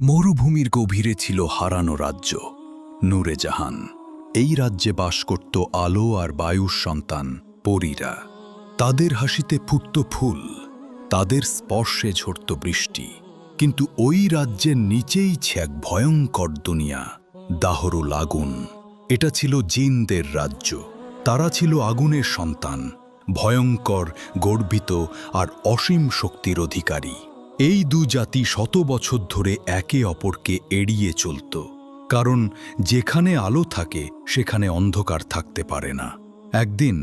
মরুভূমির গভীরে ছিল হারানো রাজ্য, নূরে জাহান। এই রাজ্যে বাস করত আলো আর বায়ুর সন্তান, পরীরা। তাদের হাসিতে ফুটত ফুল, তাদের স্পর্শে ঝরত বৃষ্টি। কিন্তু ওই রাজ্যের নিচেই এক ভয়ঙ্কর দুনিয়া দাহরুল লাগুন। এটা ছিল জিনদের রাজ্য, তারা ছিল আগুনের সন্তান, ভয়ঙ্কর, গর্বিত আর অসীম শক্তির অধিকারী। এই দু জাতি শত বছর ধরে একে অপরকে এড়িয়ে চলত, কারণ যেখানে আলো থাকে, সেখানে অন্ধকার থাকতে পারে না। একদিন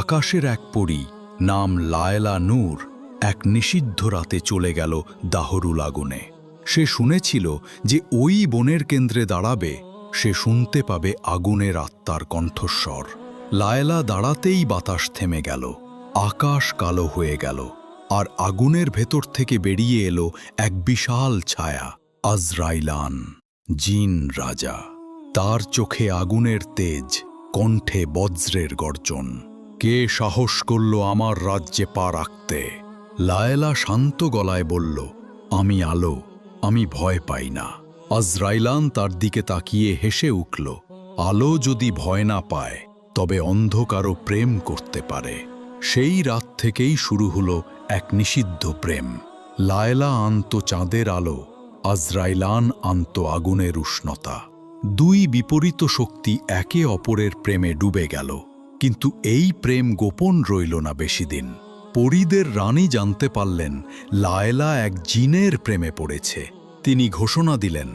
আকাশের এক পরী, নাম লায়লা নূর, এক নিষিদ্ধ রাতে চলে গেল দাহরুল আগুনে। সে শুনেছিল যে ওই বনের কেন্দ্রে দাঁড়াবে, সে শুনতে পাবে আগুনের আত্মার কণ্ঠস্বর। লায়লা দাঁড়াতেই বাতাস থেমে গেল, আকাশ কালো হয়ে গেল। আর আগুনের ভেতর থেকে বেরিয়ে এলো এক বিশাল ছায়া, আজরাইলান, জিন রাজা। তার চোখে আগুনের তেজ, কণ্ঠে বজ্রের গর্জন। কে সাহস করল আমার রাজ্যে পা রাখতে? লায়লা শান্ত গলায় বলল, আমি আলো, আমি ভয় পাই না। আজরাইলান তার দিকে তাকিয়ে হেসে উঠল, আলো যদি ভয় না পায়, তবে অন্ধকারও প্রেম করতে পারে। সেই রাত থেকেই শুরু হলো এক নিষিদ্ধ প্রেম। লায়লা আন্ত চাঁদের আলো, আজরাইলান আন্ত আগুনের উষ্ণতা। দুই বিপরীত শক্তি একে অপরের প্রেমে ডুবে গেল, কিন্তু এই প্রেম গোপন রইল না বেশি দিন পরীদের রানী জানতে পারলেন, লায়লা এক জিনের প্রেমে পড়েছে। তিনি ঘোষণা দিলেন,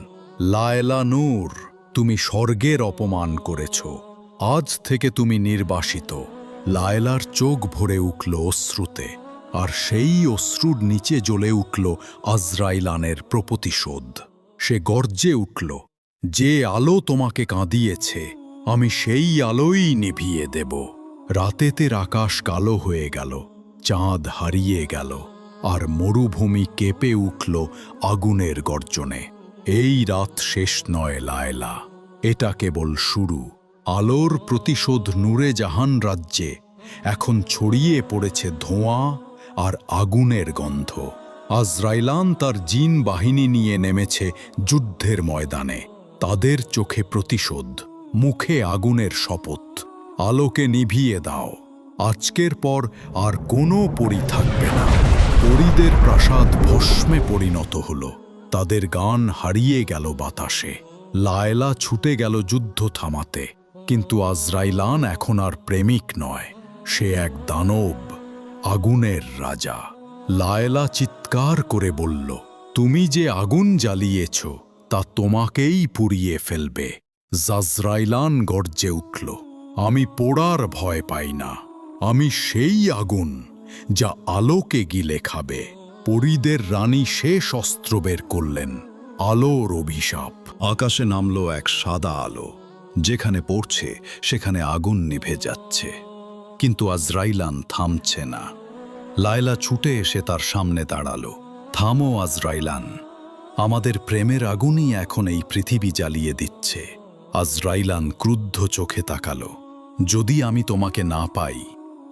লায়লা নূর, তুমি স্বর্গের অপমান করেছ। আজ থেকে তুমি নির্বাসিত। লায়লার চোখ ভরে উঠল অশ্রুতে। আর সেই অশ্রুর নিচে জ্বলে উঠল আজরাইলানের প্রপতিশোধ। সে গর্জে উঠল, যে আলো তোমাকে কাঁদিয়েছে, আমি সেই আলোই নিভিয়ে দেব। রাতেতের আকাশ কালো হয়ে গেল, চাঁদ হারিয়ে গেল, আর মরুভূমি কেঁপে উঠল আগুনের গর্জনে। এই রাত শেষ নয়, লায়লা। এটা কেবল শুরু। আলোর প্রতিশোধ নূরে জাহান রাজ্যে। এখন ছড়িয়ে পড়েছে ধোঁয়া আর আগুনের গন্ধ। আজরাইলান তার জিন বাহিনী নিয়ে নেমেছে যুদ্ধের ময়দানে। তাদের চোখে প্রতিশোধ, মুখে আগুনের শপথ। আলোকে নিভিয়ে দাও। আজকের পর আর কোনো পরি থাকবে না। পরিদের প্রাসাদ ভস্মে পরিণত হল। তাদের গান হারিয়ে গেল বাতাসে। লায়লা ছুটে গেল যুদ্ধ থামাতে। কিন্তু আজরাইলান এখন আর প্রেমিক নয়। সে এক দানব। আগুনের রাজা। লায়লা চিৎকার করে বলল, তুমি যে আগুন জ্বালিয়েছ, তা তোমাকেই পুড়িয়ে ফেলবে। জাজরাইলান গর্জে উঠল, আমি পোড়ার ভয় পাই না। আমি সেই আগুন যা আলোকে গিলে খাবে। পরীদের রানী শেষ অস্ত্র বের করলেন, আলোর অভিশাপ। আকাশে নামল এক সাদা আলো, যেখানে পড়ছে, সেখানে আগুন নিভে যাচ্ছে। কিন্তু আজরাইলান থামছে না। লায়লা ছুটে এসে তার সামনে দাঁড়াল। থামো, আজরাইলান। আমাদের প্রেমের আগুনই এখন এই পৃথিবী জ্বালিয়ে দিচ্ছে। আজরাইলান ক্রুদ্ধ চোখে তাকালো। যদি আমি তোমাকে না পাই,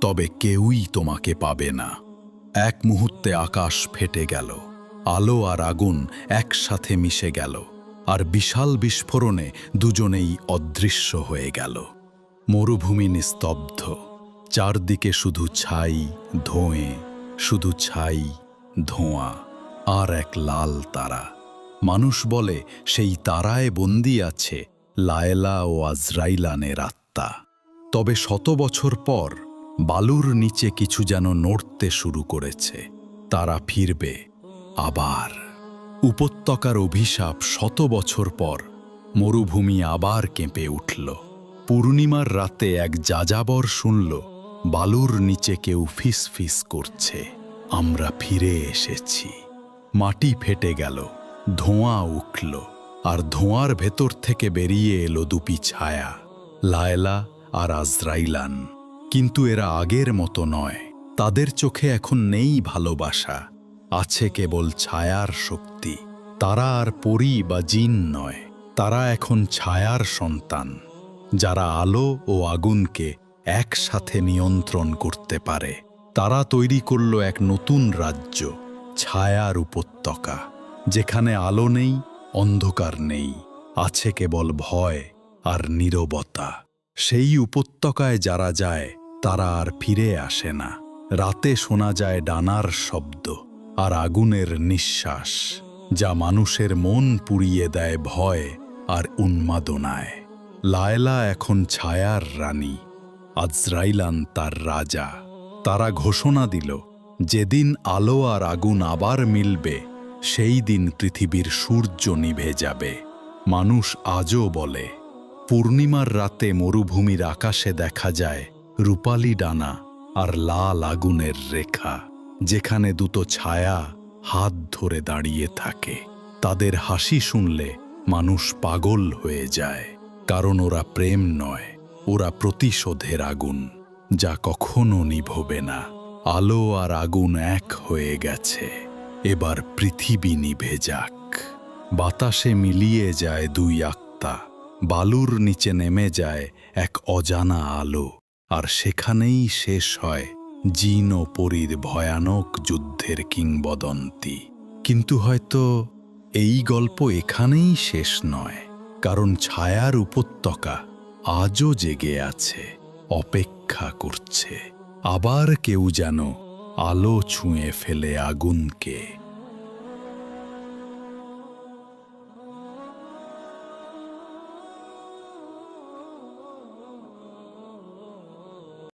তবে কেউই তোমাকে পাবে না। এক মুহূর্তে আকাশ ফেটে গেল। আলো আর আগুন একসাথে মিশে গেল। আর বিশাল বিস্ফোরণে দুজনেই অদৃশ্য হয়ে গেল। মরুভূমি নিস্তব্ধ। চারদিকে শুধু ছাই, ধোঁয়ে, শুধু ছাই, ধোঁয়া, আর এক লাল তারা। মানুষ বলে, সেই তারায় বন্দি আছে লায়লা ও আজরাইলানের আত্মা। তবে শত বছর পর বালুর নিচে কিছু যেন নড়তে শুরু করেছে। তারা ফিরবে আবার। উপত্যকার অভিশাপ শত বছর পর মরুভূমি আবার কেঁপে উঠল। পূর্ণিমার রাতে এক যাযাবর শুনল বালুর নিচে কেউ ফিস ফিস করছে। আমরা ফিরে এসেছি। মাটি ফেটে গেল, ধোঁয়া উঠল, আর ধোঁয়ার ভেতর থেকে বেরিয়ে এলো দুপি ছায়া, লায়লা আর আজরাইলান। কিন্তু এরা আগের মতো নয়। তাদের চোখে এখন নেই ভালোবাসা। আছে কেবল ছায়ার শক্তি। তারা আর পরি বা জিন নয়। তারা এখন ছায়ার সন্তান। যারা আলো ও আগুনকে একসাথে নিয়ন্ত্রণ করতে পারে। তারা তৈরি করল এক নতুন রাজ্য, ছায়ার উপত্যকা, যেখানে আলো নেই, অন্ধকার নেই, আছে কেবল ভয় আর নীরবতা। সেই উপত্যকায় যারা যায়, তারা আর ফিরে আসে না। রাতে শোনা যায় ডানার শব্দ আর আগুনের নিঃশ্বাস, যা মানুষের মন পুড়িয়ে দেয় ভয় আর উন্মাদনায়। লায়লা এখন ছায়ার রানী। আজরাইলান তার রাজা। তারা ঘোষণা দিল, যেদিন আলো আর আগুন আবার মিলবে, সেই দিন পৃথিবীর সূর্য নিভে যাবে। মানুষ আজও বলে, পূর্ণিমার রাতে মরুভূমির আকাশে দেখা যায় রূপালি ডানা আর লাল আগুনের রেখা, যেখানে দুটো ছায়া হাত ধরে দাঁড়িয়ে থাকে। তাদের হাসি শুনলে মানুষ পাগল হয়ে যায়, কারণ ওরা প্রেম নয়। ওরা প্রতিশোধের আগুন, যা কখনো নিভবে না। আলো আর আগুন এক হয়ে গেছে। এবার পৃথিবী নিভে যাক। বাতাসে মিলিয়ে যায় দুই আত্মা। বালুর নিচে নেমে যায় এক অজানা আলো। আর সেখানেই শেষ হয় জিন ও পরীর ভয়ানক যুদ্ধের কিংবদন্তি। কিন্তু হয়তো এই গল্প এখানেই শেষ নয়, কারণ ছায়ার উপত্যকা আজও জেগে আছে অপেক্ষা করছে। আবার কেউ যেন আলো ছুঁয়ে ফেলে আগুনকে।